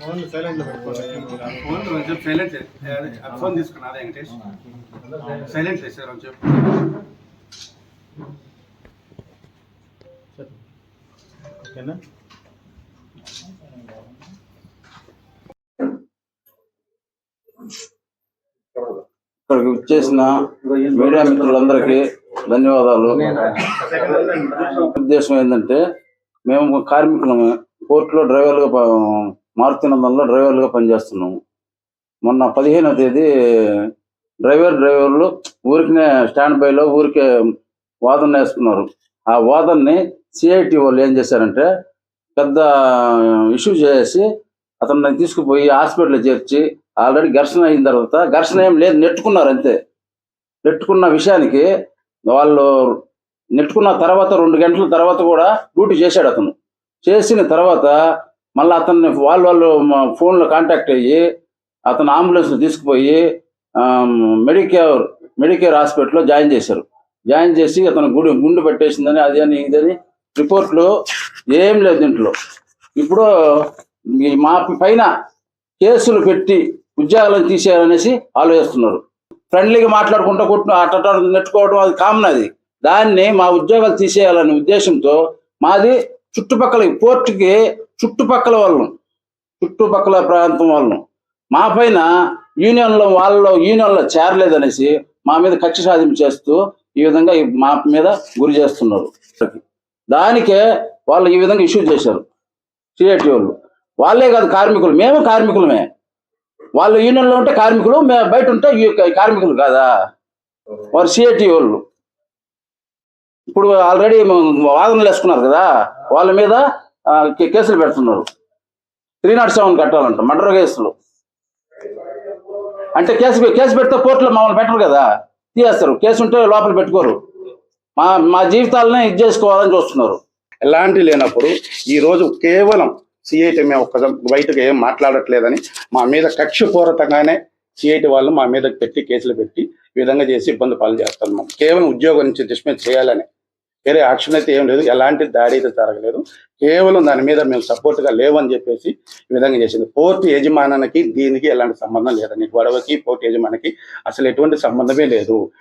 Phone silent phone కొంచెం silent phone తీసుకున్నా అదే వెంకటేష్. సైలెంట్ చేశారు అని చెప్పు. ఓకేనా? ఇక్కడికి వచ్చేసిన మీడియా మిత్రులందరికీ ధన్యవాదాలు. ఉద్దేశం ఏంటంటే మేము కార్మికులము. పోర్టులో డ్రైవర్లుగా మారుతినందంలో డ్రైవర్లుగా పనిచేస్తున్నాము. మొన్న పదిహేనవ తేదీ డ్రైవర్ డ్రైవర్లు ఊరికినే స్టాండ్ బైలో ఊరికే వాదన వేసుకున్నారు. ఆ వాదనని సిఐటి వాళ్ళు ఏం చేశారంటే పెద్ద ఇష్యూ చేసి అతన్ని తీసుకుపోయి హాస్పిటల్లో చేర్చి ఆల్రెడీ ఘర్షణ అయిన తర్వాత ఘర్షణ ఏం లేదు నెట్టుకున్నారు అంతే. నెట్టుకున్న విషయానికి వాళ్ళు నెట్టుకున్న తర్వాత రెండు గంటల తర్వాత కూడా డ్యూటీ చేశాడు అతను. చేసిన తర్వాత మళ్ళీ అతన్ని వాళ్ళు వాళ్ళు ఫోన్లో కాంటాక్ట్ అయ్యి అతను అంబులెన్స్ తీసుకుపోయి మెడికేర్ మెడికేర్ హాస్పిటల్లో జాయిన్ చేశారు. జాయిన్ చేసి అతను గుడి గుండు పెట్టేసిందని అది అని ఇదని రిపోర్ట్లు ఏం లేదు దీంట్లో. ఇప్పుడు మా పైన కేసులు పెట్టి ఉద్యోగాలను తీసేయాలనేసి ఆలోచిస్తున్నారు. ఫ్రెండ్లీగా మాట్లాడుకుంటూ కొట్టు అట్ట నెట్టుకోవడం అది కామన్ అది. దాన్ని మా ఉద్యోగాలు తీసేయాలనే ఉద్దేశంతో మాది చుట్టుపక్కల ఈ పోర్టుకి చుట్టుపక్కల వాళ్ళం చుట్టుపక్కల ప్రాంతం వాళ్ళం మా పైన యూనియన్లో వాళ్ళలో యూనియన్లో చేరలేదనేసి మా మీద కక్ష సాధింపు చేస్తూ ఈ విధంగా మా మీద గురి చేస్తున్నారు. దానికే వాళ్ళు ఈ విధంగా ఇష్యూ చేశారు. సిఐటి వాళ్ళు. వాళ్ళే కాదు కార్మికులు. మేము కార్మికులమే. వాళ్ళు యూనియన్లో ఉంటే కార్మికులు మేము బయట ఉంటే కార్మికులు కాదా? వారు సిఐటి వాళ్ళు. ఇప్పుడు ఆల్రెడీ వాదనలు వేసుకున్నారు కదా. వాళ్ళ మీద కేసులు పెడుతున్నారు. త్రీ నాట్ సెవెన్ కట్టాలంట మర్డర్ కేసులు. అంటే కేసు కేసు పెడితే కోర్టులో మమ్మల్ని పెట్టరు కదా? తీయేస్తారు కేసు ఉంటే లోపల పెట్టుకోరు. మా మా జీవితాలనే ఇది చేసుకోవాలని చూస్తున్నారు. ఎలాంటి లేనప్పుడు ఈ రోజు కేవలం సిఐటి మేము ఒక్క బయటకు ఏం మాట్లాడట్లేదని మా మీద కక్షపూరితంగానే సిఐటి వాళ్ళు మా మీద పెట్టి కేసులు పెట్టి ఈ విధంగా చేసి ఇబ్బంది పాలు చేస్తాను కేవలం ఉద్యోగం నుంచి డిస్మిస్ చేయాలని వేరే యాక్షన్ అయితే ఏం లేదు. ఎలాంటి దాడి అయితే జరగలేదు. కేవలం దాని మీద మేము సపోర్ట్గా లేవని చెప్పేసి ఈ విధంగా చేసింది. పోర్టు యజమానానికి దీనికి ఎలాంటి సంబంధం లేదండి గొడవకి పోర్టు యజమానికి అసలు ఎటువంటి సంబంధమే లేదు.